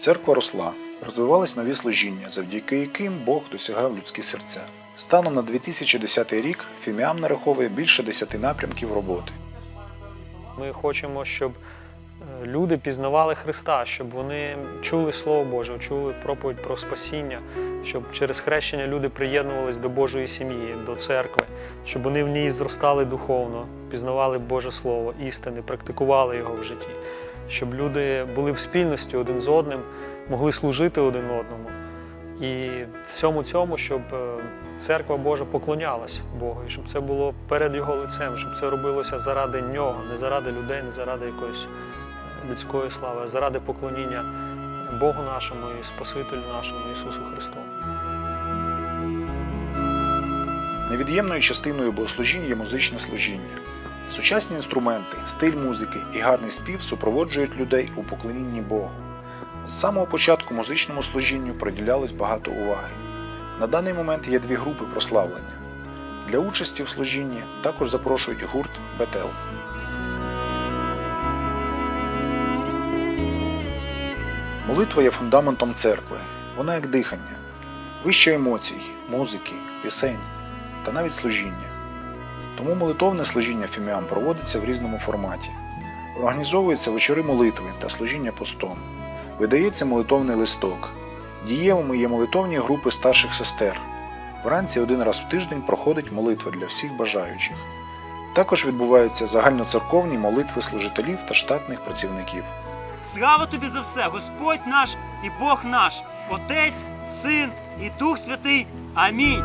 Церква росла, розвивались нові служіння, завдяки яким Бог досягав людські серця. Станом на 2010 рік Фіміам нараховує більше 10 напрямків роботи. Ми хочемо, щоб е, люди пізнавали Христа, щоб вони чули Слово Боже, чули проповідь про спасіння, щоб через хрещення люди приєднувались до Божої сім'ї, до церкви, щоб вони в ній зростали духовно, пізнавали Боже Слово, істини, практикували його в житті, щоб люди були в спільності один з одним, могли служити один одному. І всьому цьому, щоб е, церква Божа поклонялась Богу, і щоб це було перед Його лицем, щоб це робилося заради нього, не заради людей, не заради якоїсь е, людської слави, а заради поклоніння Богу нашому і Спасителю нашому Ісусу Христу. Невід'ємною частиною богослужінь є музичне служіння. Сучасні інструменти, стиль музики і гарний спів супроводжують людей у поклонінні Богу. З самого початку музичному служінню приділялось багато уваги. На даний момент є дві групи прославлення. Для участі в служінні також запрошують гурт Бетел. Молитва є фундаментом церкви. Вона як дихання, вища емоцій, музики, пісень та навіть служіння. Тому молитовне служіння фіміам проводиться в різному форматі. Організовуються вечори молитви та служіння постом. Видається молитовний листок. Дієвими є молитовні групи старших сестер. Вранці один раз в тиждень проходить молитва для всіх бажаючих. Також відбуваються загальноцерковні молитви служителів та штатних працівників. Слава тобі за все, Господь наш і Бог наш, Отець, Син і Дух Святий. Амінь.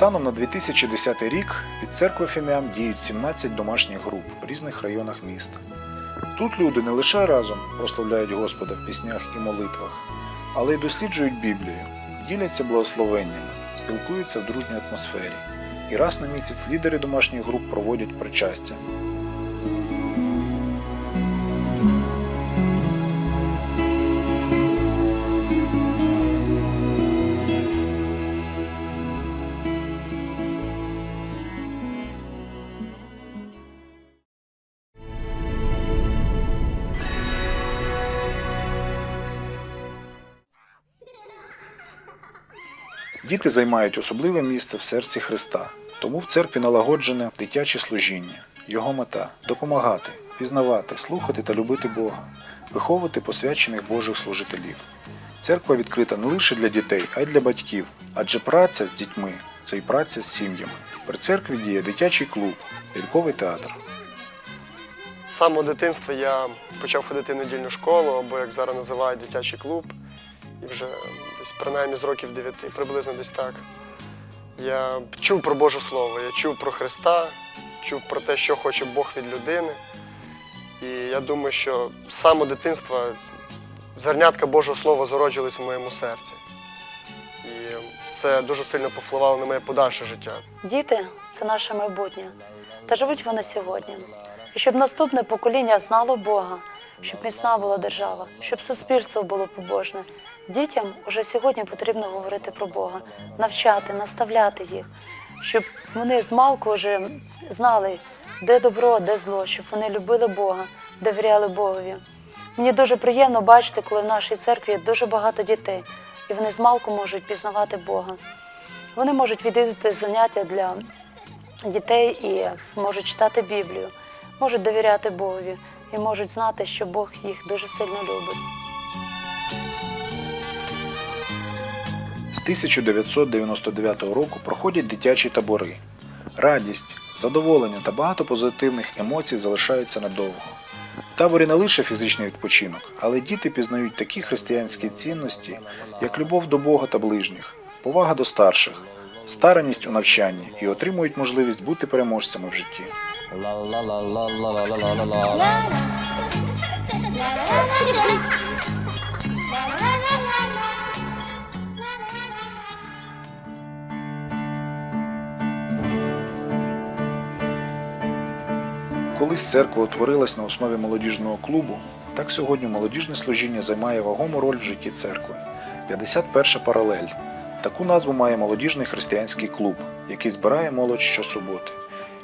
Станом на 2010 рік під церкви Фіміам діють 17 домашніх груп в різних районах міста. Тут люди не лише разом прославляють Господа в піснях і молитвах, але й досліджують Біблію, діляться благословеннями, спілкуються в дружній атмосфері. І раз на місяць лідери домашніх груп проводять причастя. Діти займають особливе місце в серці Христа, тому в церкві налагоджене дитяче служіння. Його мета допомагати, пізнавати, слухати та любити Бога, виховувати посвячених Божих служителів. Церква відкрита не лише для дітей, а й для батьків, адже праця з дітьми це й праця з сім'ями. При церкві діє дитячий клуб, ляльковий театр. З самого дитинства я почав ходити в недільну школу, або як зараз називають дитячий клуб. І вже десь принаймні з років 9, приблизно десь так. Я чув про Боже Слово, я чув про Христа, чув про те, що хоче Бог від людини. І я думаю, що з самого дитинства зернятка Божого Слова зароджувалися в моєму серці. І це дуже сильно повпливало на моє подальше життя. Діти це наше майбутнє, та живуть вони сьогодні. І щоб наступне покоління знало Бога, щоб міцна була держава, щоб суспільство було побожне. Дітям уже сьогодні потрібно говорити про Бога, навчати, наставляти їх, щоб вони з малку вже знали, де добро, де зло, щоб вони любили Бога, довіряли Богові. Мені дуже приємно бачити, коли в нашій церкві дуже багато дітей, і вони з малку можуть пізнавати Бога. Вони можуть відвідати заняття для дітей і можуть читати Біблію, можуть довіряти Богові і можуть знати, що Бог їх дуже сильно любить. З 1999 року проходять дитячі табори. Радість, задоволення та багато позитивних емоцій залишаються надовго. В таборі не лише фізичний відпочинок, але діти пізнають такі християнські цінності, як любов до Бога та ближніх, повага до старших, стараність у навчанні і отримують можливість бути переможцями в житті. Колись церква утворилась на основі молодіжного клубу, так сьогодні молодіжне служіння займає вагому роль в житті церкви. 51 паралель. Таку назву має молодіжний християнський клуб, який збирає молодь щосуботи.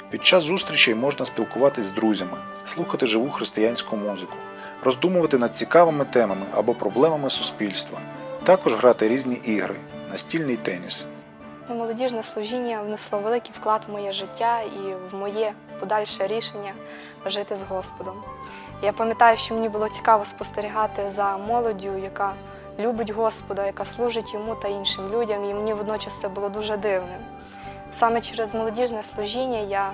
Під час зустрічей можна спілкуватись з друзями, слухати живу християнську музику, роздумувати над цікавими темами або проблемами суспільства, також грати різні ігри, настільний теніс. Молодіжне служіння внесло великий вклад в моє життя і в моє подальше рішення жити з Господом. Я пам'ятаю, що мені було цікаво спостерігати за молоддю, яка любить Господа, яка служить йому та іншим людям, і мені водночас це було дуже дивним. Саме через молодіжне служіння я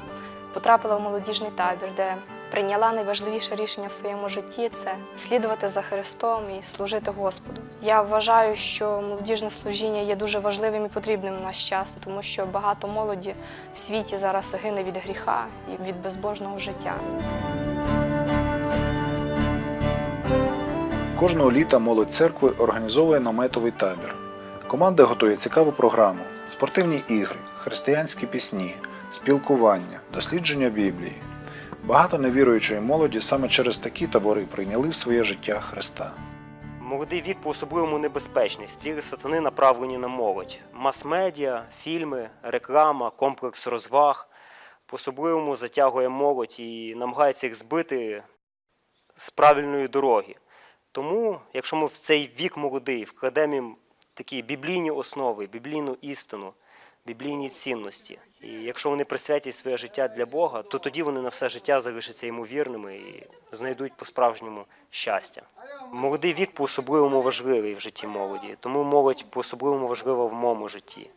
потрапила в молодіжний табір, де прийняла найважливіше рішення в своєму житті це слідувати за Христом і служити Господу. Я вважаю, що молодіжне служіння є дуже важливим і потрібним в наш час, тому що багато молоді в світі зараз гине від гріха і від безбожного життя. Кожного літа молодь церкви організовує наметовий табір. Команда готує цікаву програму, спортивні ігри, християнські пісні, спілкування, дослідження Біблії. Багато невіруючої молоді саме через такі табори прийняли в своє життя Христа. Молодий вік по-особливому небезпечний. Стріли сатани направлені на молодь. Мас-медіа, фільми, реклама, комплекс розваг по-особливому затягує молодь і намагається їх збити з правильної дороги. Тому, якщо ми в цей вік молодий вкладемо їм такі біблійні основи, біблійну істину, біблійні цінності, і якщо вони присвятять своє життя для Бога, то тоді вони на все життя залишаться йому вірними і знайдуть по-справжньому щастя. Молодий вік по-особливому важливий в житті молоді, тому молодь по-особливому важлива в моєму житті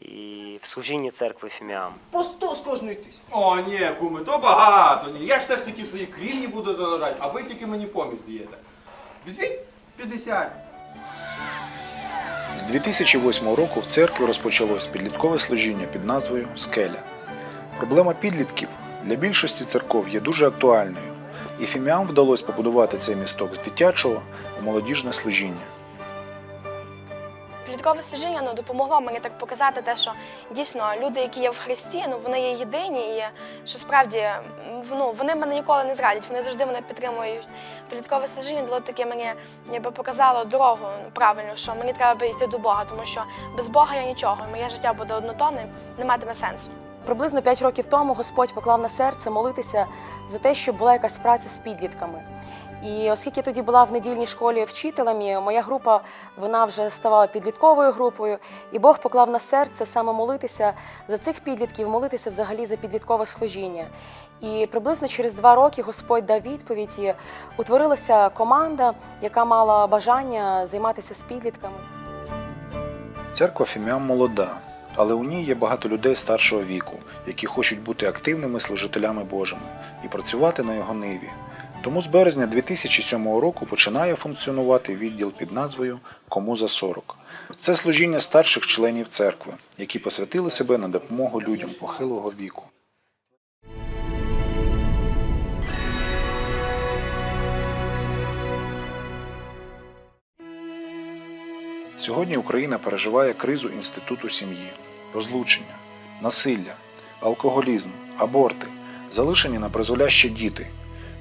і в служінні церкви Фіміам. По 100 з кожної тисячі. О, ні, куми, то багато. Ні. Я ж все ж таки свої крівні буду заражати, а ви тільки мені поміч даєте. Візьміть 50. З 2008 року в церкві розпочалось підліткове служіння під назвою Скеля. Проблема підлітків для більшості церков є дуже актуальною, і фіміам вдалося побудувати цей місток з дитячого у молодіжне служіння. Підліткове служіння ну, допомогло мені так показати те, що дійсно люди, які є в Христі, ну вони є єдині, і що справді ну, вони мене ніколи не зрадять, вони завжди мене підтримують. Підліткове служіння дало таке мені ніби показало дорогу правильну, що мені треба йти до Бога, тому що без Бога я нічого, моє життя буде однотонним, не матиме сенсу. Приблизно 5 років тому Господь поклав на серце молитися за те, щоб була якась праця з підлітками. І оскільки тоді була в недільній школі вчителем, моя група вона вже ставала підлітковою групою, і Бог поклав на серце саме молитися за цих підлітків, молитися взагалі за підліткове служіння. І приблизно через два роки Господь дав відповідь, і утворилася команда, яка мала бажання займатися з підлітками. Церква Фіміам молода, але у ній є багато людей старшого віку, які хочуть бути активними служителями Божими і працювати на його ниві. Тому з березня 2007 року починає функціонувати відділ під назвою Кому за 40. Це служіння старших членів церкви, які посвятили себе на допомогу людям похилого віку. Сьогодні Україна переживає кризу інституту сім'ї, розлучення, насилля, алкоголізм, аборти, залишені на призволяще діти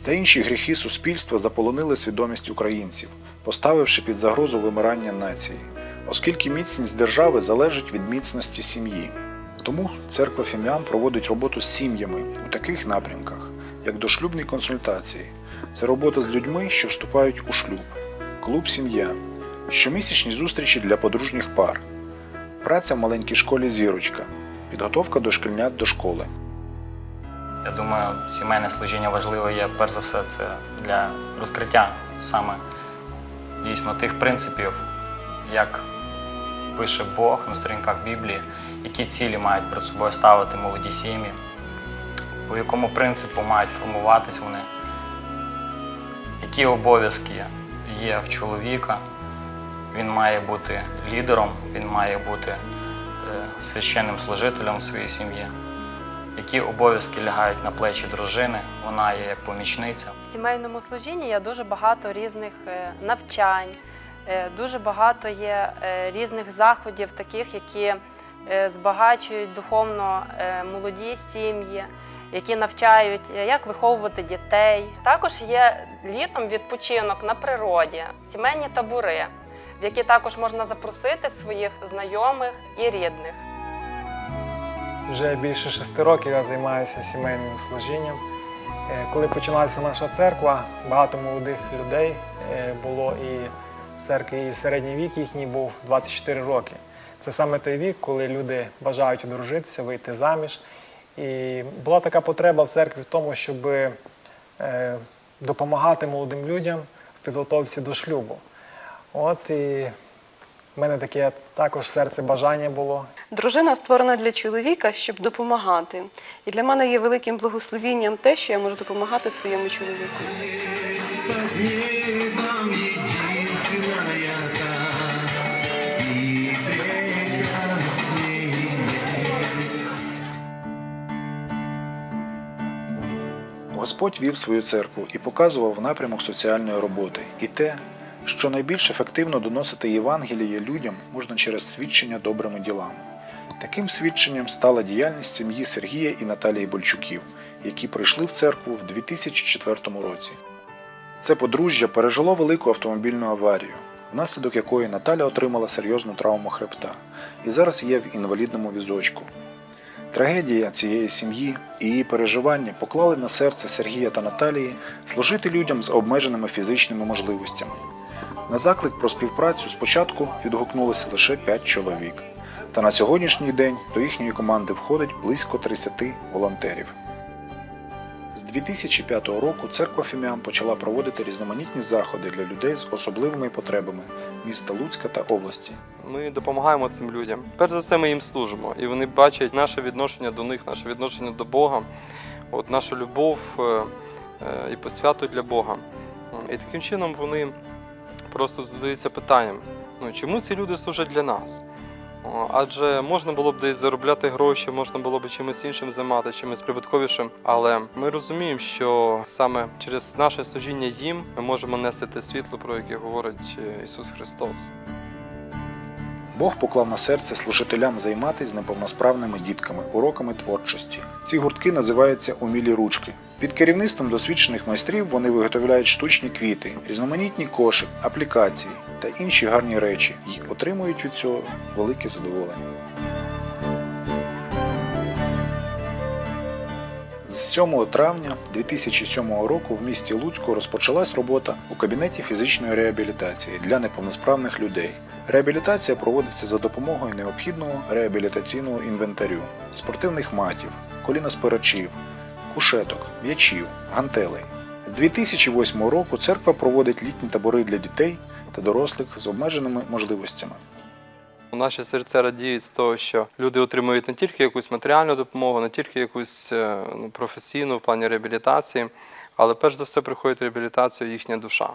та інші гріхи суспільства заполонили свідомість українців, поставивши під загрозу вимирання нації, оскільки міцність держави залежить від міцності сім'ї. Тому церква Фіміам проводить роботу з сім'ями у таких напрямках, як дошлюбні консультації. Це робота з людьми, що вступають у шлюб, клуб сім'я, щомісячні зустрічі для подружніх пар, праця в маленькій школі зірочка, підготовка дошкільнят до школи. Я думаю, сімейне служіння важливе є перш за все це для розкриття саме дійсно тих принципів, як пише Бог на сторінках Біблії, які цілі мають перед собою ставити молоді сім'ї, по якому принципу мають формуватись вони, які обов'язки є в чоловіка. Він має бути лідером, він має бути е, священним служителем в своїй сім'ї які обов'язки лягають на плечі дружини, вона є як помічниця. В сімейному служінні є дуже багато різних е, навчань, е, дуже багато є е, різних заходів, таких, які збагачують духовно молоді сім'ї, які навчають, як виховувати дітей. Також є літом відпочинок на природі, сімейні табори, в які також можна запросити своїх знайомих і рідних. Вже більше шести років я займаюся сімейним служінням. Е, Коли починалася наша церква, багато молодих людей е, було і в церкві і середній вік їхній був 24 роки. Це саме той вік, коли люди бажають одружитися, вийти заміж. І була така потреба в церкві в тому, щоб е, допомагати молодим людям в підготовці до шлюбу. От і в мене таке також в серці бажання було. Дружина створена для чоловіка, щоб допомагати. І для мене є великим благословінням те, що я можу допомагати своєму чоловіку. Господь вів свою церкву і показував напрямок соціальної роботи і те, що найбільш ефективно доносити Євангеліє людям можна через свідчення добрими ділами. Таким свідченням стала діяльність сім'ї Сергія і Наталії Больчуків, які прийшли в церкву в 2004 році. Це подружжя пережило велику автомобільну аварію, внаслідок якої Наталя отримала серйозну травму хребта і зараз є в інвалідному візочку. Трагедія цієї сім'ї і її переживання поклали на серце Сергія та Наталії служити людям з обмеженими фізичними можливостями. На заклик про співпрацю спочатку відгукнулося лише 5 чоловік, та на сьогоднішній день до їхньої команди входить близько 30 волонтерів. З 2005 року церква Фіміам почала проводити різноманітні заходи для людей з особливими потребами міста Луцька та області. Ми допомагаємо цим людям. Перш за все, ми їм служимо, і вони бачать наше відношення до них, наше відношення до Бога, от нашу любов е, е, і посвяту для Бога. І таким чином вони просто задаються питанням: ну чому ці люди служать для нас? Адже можна було б десь заробляти гроші, можна було б чимось іншим займати, чимось прибутковішим. Але ми розуміємо, що саме через наше служіння їм ми можемо нести те світло, про яке говорить е, Ісус Христос. Бог поклав на серце служителям займатися неповносправними дітками уроками творчості. Ці гуртки називаються умілі ручки. Під керівництвом досвідчених майстрів вони виготовляють штучні квіти, різноманітні кошик, аплікації та інші гарні речі і отримують від цього велике задоволення. З 7 травня 2007 року в місті Луцьку розпочалась робота у кабінеті фізичної реабілітації для неповносправних людей. Реабілітація проводиться за допомогою необхідного реабілітаційного інвентарю, спортивних матів, коліноспирачів, кушеток, м'ячів, гантелей. З 2008 року церква проводить літні табори для дітей та дорослих з обмеженими можливостями. Наші серця радіють з того, що люди отримують не тільки якусь матеріальну допомогу, не тільки якусь е, ну, професійну в плані реабілітації, але перш за все приходить реабілітацію їхня душа.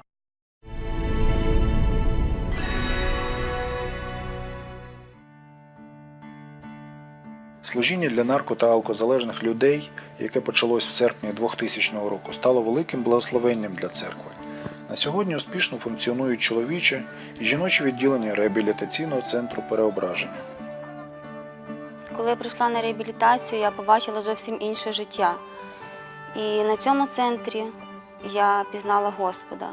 Служіння для нарко та алкозалежних людей, яке почалось в серпні 2000 року, стало великим благословенням для церкви. На сьогодні успішно функціонують чоловіче і жіночі відділення реабілітаційного центру переображення. Коли я прийшла на реабілітацію, я побачила зовсім інше життя. І на цьому центрі я пізнала Господа.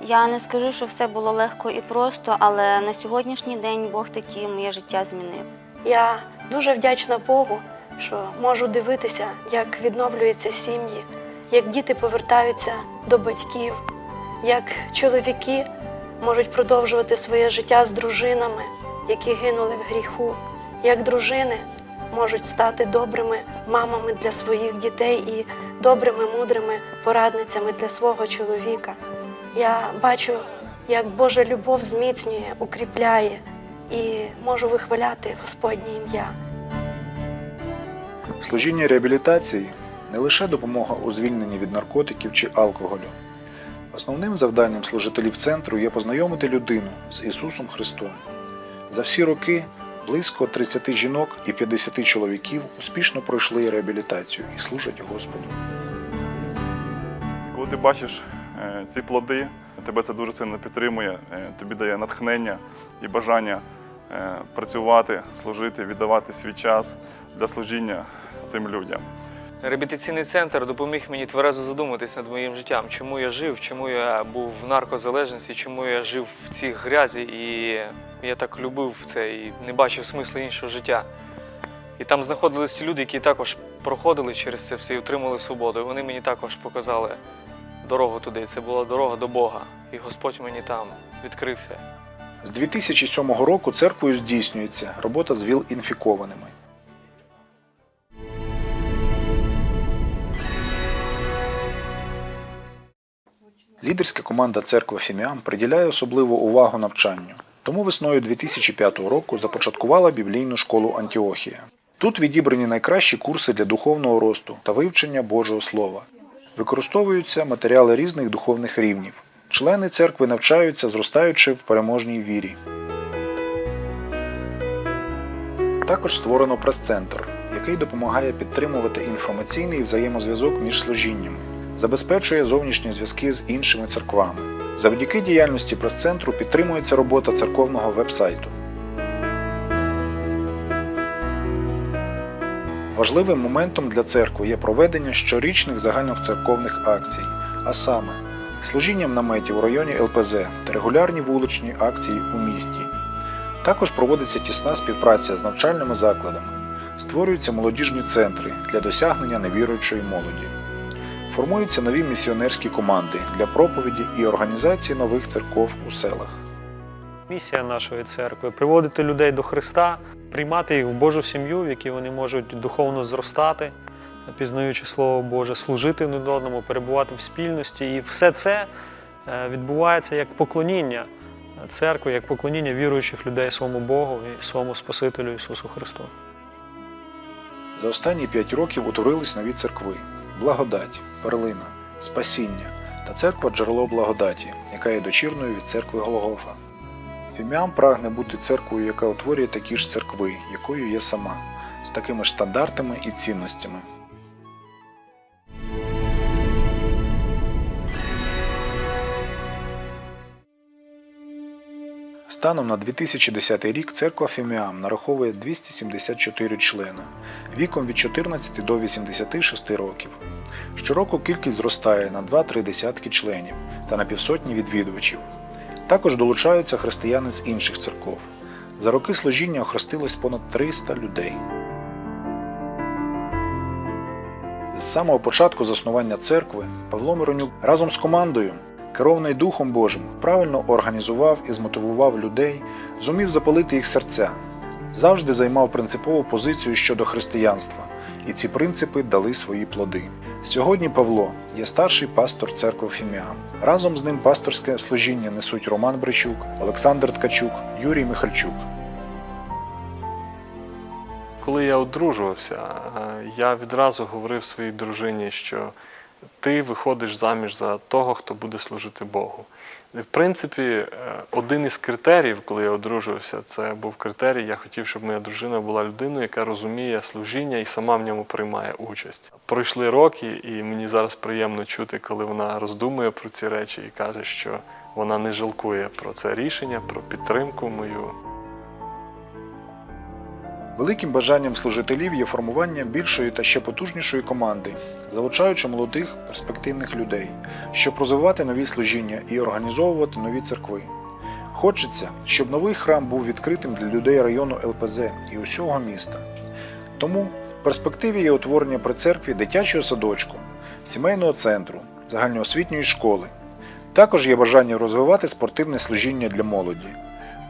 Я не скажу, що все було легко і просто, але на сьогоднішній день Бог таки моє життя змінив. Я дуже вдячна Богу, що можу дивитися, як відновлюються сім'ї, як діти повертаються до батьків, як чоловіки можуть продовжувати своє життя з дружинами, які гинули в гріху, як дружини можуть стати добрими мамами для своїх дітей і добрими, мудрими порадницями для свого чоловіка. Я бачу, як Божа любов зміцнює, укріпляє і можу вихваляти Господнє ім'я. Служіння реабілітації не лише допомога у звільненні від наркотиків чи алкоголю. Основним завданням служителів центру є познайомити людину з Ісусом Христом. За всі роки близько 30 жінок і 50 чоловіків успішно пройшли реабілітацію і служать Господу. Коли ти бачиш е, ці плоди, тебе це дуже сильно підтримує, е, тобі дає натхнення і бажання е, працювати, служити, віддавати свій час для служіння цим людям. Реабілітаційний центр допоміг мені тверезо задуматись над моїм життям, чому я жив, чому я був в наркозалежності, чому я жив в цій грязі, і я так любив це і не бачив смислу іншого життя. І там знаходилися люди, які також проходили через це все і отримали свободу. І вони мені також показали дорогу туди. Це була дорога до Бога. І Господь мені там відкрився. З 2007 року церквою здійснюється робота з ВІЛ-інфікованими. Лідерська команда церкви Фіміам приділяє особливу увагу навчанню. Тому весною 2005 року започаткувала біблійну школу Антіохія. Тут відібрані найкращі курси для духовного росту та вивчення Божого Слова. Використовуються матеріали різних духовних рівнів. Члени церкви навчаються, зростаючи в переможній вірі. Також створено прес-центр, який допомагає підтримувати інформаційний взаємозв'язок між служіннями, забезпечує зовнішні зв'язки з іншими церквами. Завдяки діяльності прес-центру підтримується робота церковного веб-сайту. Важливим моментом для церкви є проведення щорічних загальноцерковних акцій, а саме служіння в наметі у районі ЛПЗ та регулярні вуличні акції у місті. Також проводиться тісна співпраця з навчальними закладами, створюються молодіжні центри для досягнення невіруючої молоді. Формуються нові місіонерські команди для проповіді і організації нових церков у селах. Місія нашої церкви приводити людей до Христа, приймати їх в Божу сім'ю, в якій вони можуть духовно зростати, пізнаючи Слово Боже, служити один одному, перебувати в спільності. І все це е, відбувається як поклоніння церкви, як поклоніння віруючих людей своєму Богу і своєму Спасителю Ісусу Христу. За останні п'ять років утворились нові церкви: Благодать, Перлина, Спасіння та церква Джерело Благодаті, яка є дочірною від церкви Голгофа. Фіміам прагне бути церквою, яка утворює такі ж церкви, якою є сама, з такими ж стандартами і цінностями. Станом на 2010 рік церква Фіміам нараховує 274 члени віком від 14 до 86 років. Щороку кількість зростає на 2-3 десятки членів та на півсотні відвідувачів. Також долучаються християни з інших церков. За роки служіння охрестилось понад 300 людей. З самого початку заснування церкви Павло Миронюк разом з командою, керований Духом Божим, правильно організував і змотивував людей, зумів запалити їх серця, завжди займав принципову позицію щодо християнства, і ці принципи дали свої плоди. Сьогодні Павло є старший пастор церкви Фіміам. Разом з ним пасторське служіння несуть Роман Бричук, Олександр Ткачук, Юрій Михальчук. Коли я одружувався, я відразу говорив своїй дружині, що ти виходиш заміж за того, хто буде служити Богу. В принципі, е, один із критеріїв, коли я одружувався, це був критерій, я хотів, щоб моя дружина була людиною, яка розуміє служіння і сама в ньому приймає участь. Пройшли роки, і мені зараз приємно чути, коли вона роздумує про ці речі і каже, що вона не жалкує про це рішення, про підтримку мою. Великим бажанням служителів є формування більшої та ще потужнішої команди, залучаючи молодих перспективних людей, щоб розвивати нові служіння і організовувати нові церкви. Хочеться, щоб новий храм був відкритим для людей району ЛПЗ і усього міста. Тому в перспективі є утворення при церкві дитячого садочку, сімейного центру, загальноосвітньої школи. Також є бажання розвивати спортивне служіння для молоді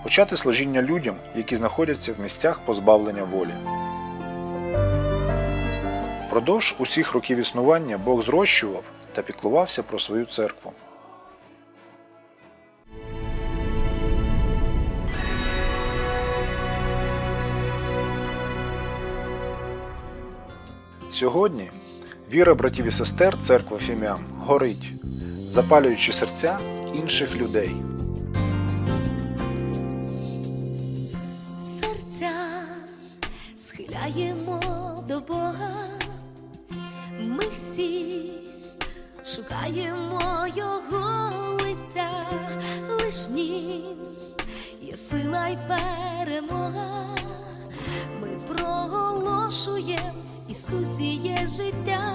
почати служіння людям, які знаходяться в місцях позбавлення волі. Впродовж усіх років існування Бог зрощував та піклувався про свою церкву. Сьогодні віра братів і сестер церкви Фіміам горить, запалюючи серця інших людей. Схиляємо до Бога, ми всі шукаємо Його лиця, лиш нім є сила й перемога. Ми проголошуємо Ісусі є життя,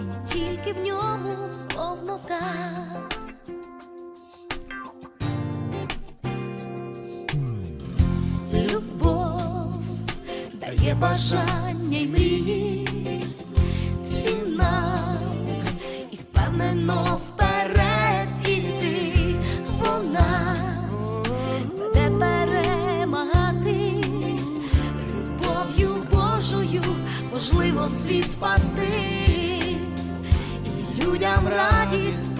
і тільки в ньому повнота. Любов бажання й мрії, всі нам і впевнено вперед іти, вона веде перемагати. Любов'ю Божою можливо світ спасти. І людям радість